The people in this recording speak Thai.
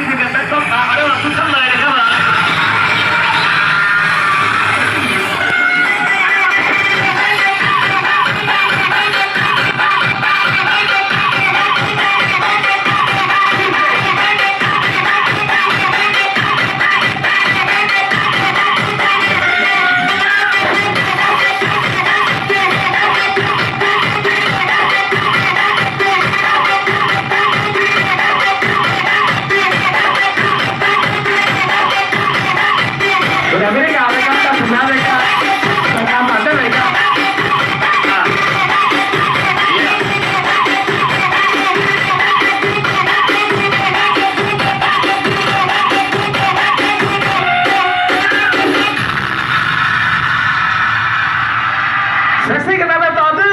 ที่ทีมงานแบงค์ต้องตามมาด้วยทุกท่านเลย சசிகலாவை வந்து